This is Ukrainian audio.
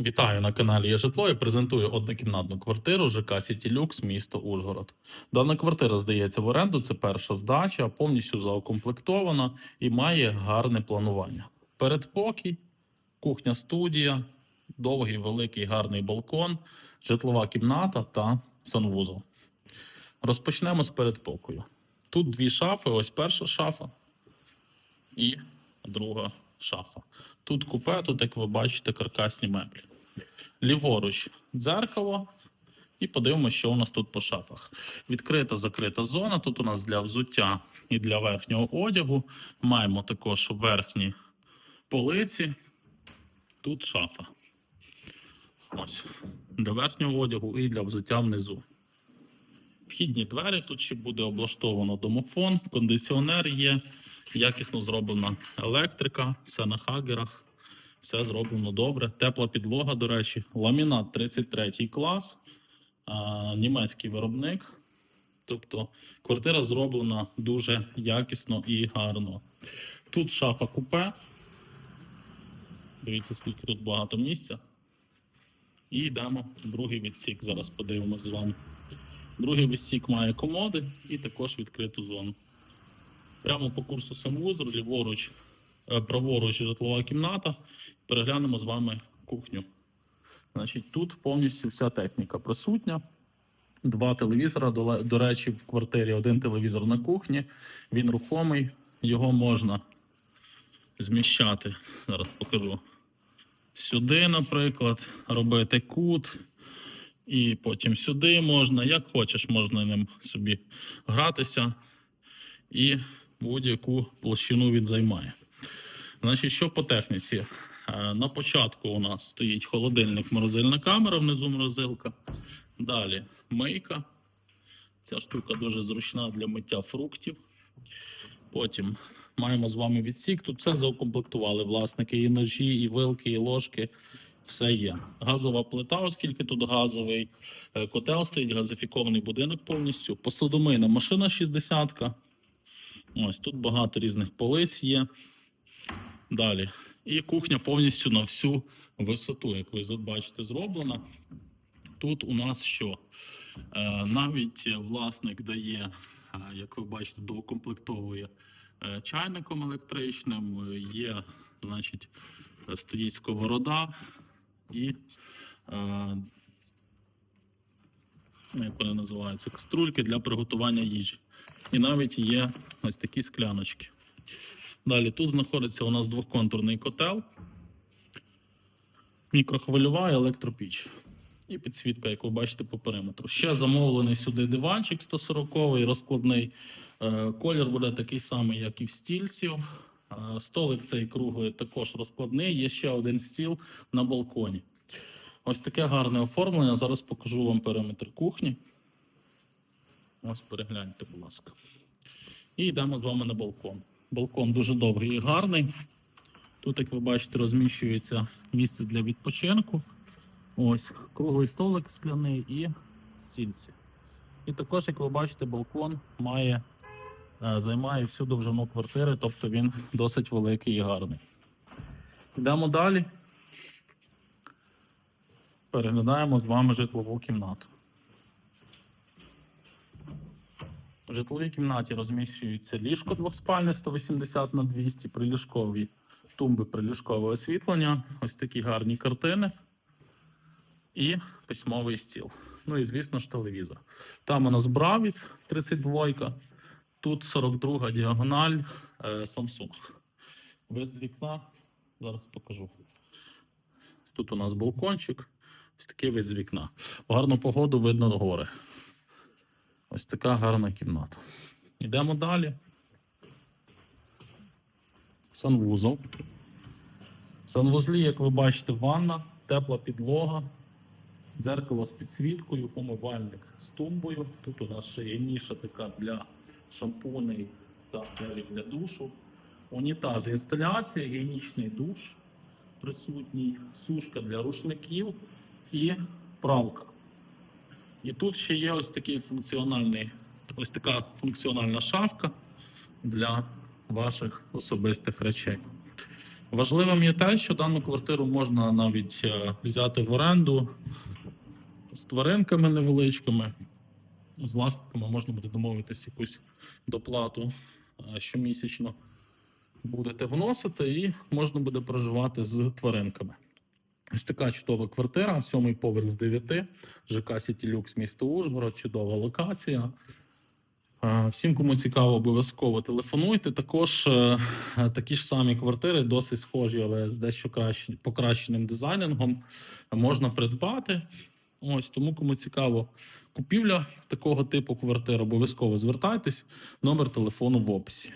Вітаю на каналі «Є житло» і презентую однокімнатну квартиру ЖК Сіті Люкс, місто Ужгород. Дана квартира здається в оренду. Це перша здача, повністю заукомплектована і має гарне планування. Передпокій, кухня студія, довгий, великий, гарний балкон, житлова кімната та санвузол. Розпочнемо з передпокою. Тут дві шафи. Ось перша шафа і друга шафа. Тут купе, тут, як ви бачите, каркасні меблі. Ліворуч дзеркало. І подивимося, що у нас тут по шафах. Відкрита закрита зона. Тут у нас для взуття і для верхнього одягу. Маємо також верхні полиці. Тут шафа. Ось. Для верхнього одягу і для взуття внизу. Вхідні двері тут ще буде облаштовано домофон, кондиціонер є, якісно зроблена електрика, все на хагерах, все зроблено добре. Тепла підлога, до речі, ламінат 33 клас, німецький виробник. Тобто квартира зроблена дуже якісно і гарно. Тут шафа купе. Дивіться, скільки тут багато місця. І йдемо в другий відсік. Зараз подивимось з вами. Другий відсік має комоди і також відкриту зону. Прямо по курсу санвузол, ліворуч, е, праворуч житлова кімната. Переглянемо з вами кухню. Значить, тут повністю вся техніка присутня. Два телевізора. До, до речі, в квартирі один телевізор на кухні. Він рухомий, його можна зміщати. Зараз покажу. Сюди, наприклад, робити кут. І потім сюди можна, як хочеш, можна ним собі гратися. І будь-яку площину він займає. Значить, що по техніці? Е, На початку у нас стоїть холодильник, морозильна камера, внизу морозилка. Далі мийка. Ця штука дуже зручна для миття фруктів. Потім маємо з вами відсік. Тут все заукомплектували власники. І ножі, і вилки, і ложки. Все є. Газова плита, оскільки тут газовий е, котел стоїть, газифікований будинок повністю. Посудомийна машина 60 Ось тут багато різних полиць є. Далі. І кухня повністю на всю висоту, як ви бачите, зроблена. Тут у нас що? Е, навіть власник дає, е, як ви бачите, доукомплектовує е, чайником електричним, є, значить, стоїть сковорода і як вони називаються, каструльки для приготування їжі. І навіть є ось такі скляночки. Далі тут знаходиться у нас двохконтурний котел, мікрохвильова і електропіч. І підсвітка, як ви бачите, по периметру. Ще замовлений сюди диванчик 140-й, розкладний. Е, Колір буде такий самий, як і в стільців. Е, Столик цей круглий також розкладний. Є ще один стіл на балконі. Ось таке гарне оформлення. Зараз покажу вам периметр кухні. Ось перегляньте, будь ласка. І йдемо з вами на балкон. Балкон дуже довгий і гарний. Тут, як ви бачите, розміщується місце для відпочинку. Ось круглий столик скляний і стільці. І також, як ви бачите, балкон має, е, займає всю довжину квартири, тобто він досить великий і гарний. Йдемо далі. Переглядаємо з вами житлову кімнату. В житловій кімнаті розміщується ліжко двохспальне 180 на 200 приліжкові тумби приліжкове освітлення, ось такі гарні картини і письмовий стіл. Ну і, звісно ж, телевізор. Там у нас Бравіс 32, тут 42 діагональ е, Samsung. Вид з вікна, зараз покажу. Тут у нас балкончик, ось такий вид з вікна. В гарну погоду видно гори. Ось така гарна кімната. Йдемо далі. Санвузол. В санвузлі, як ви бачите, ванна, тепла підлога, дзеркало з підсвіткою, умивальник з тумбою. Тут у нас ще є ніша така для шампуней та для душу. Унітаз інсталяція, гігієнічний душ присутній, сушка для рушників і правка. І тут ще є ось такий функціональний, ось така функціональна шафка для ваших особистих речей. Важливим є те, що дану квартиру можна навіть е, взяти в оренду з тваринками невеличкими. З власниками можна буде домовитись якусь доплату е, щомісячно. Будете вносити і можна буде проживати з тваринками. Ось така чудова квартира, сьомий поверх з 9, ЖК Сіті Люкс, місто Ужгород, чудова локація. Е, Всім, кому цікаво, обов'язково телефонуйте. Також е, такі ж самі квартири, досить схожі, але з дещо краще, покращеним дизайнингом, можна придбати. Ось тому, кому цікаво купівля такого типу квартир, обов'язково звертайтесь. Номер телефону в описі.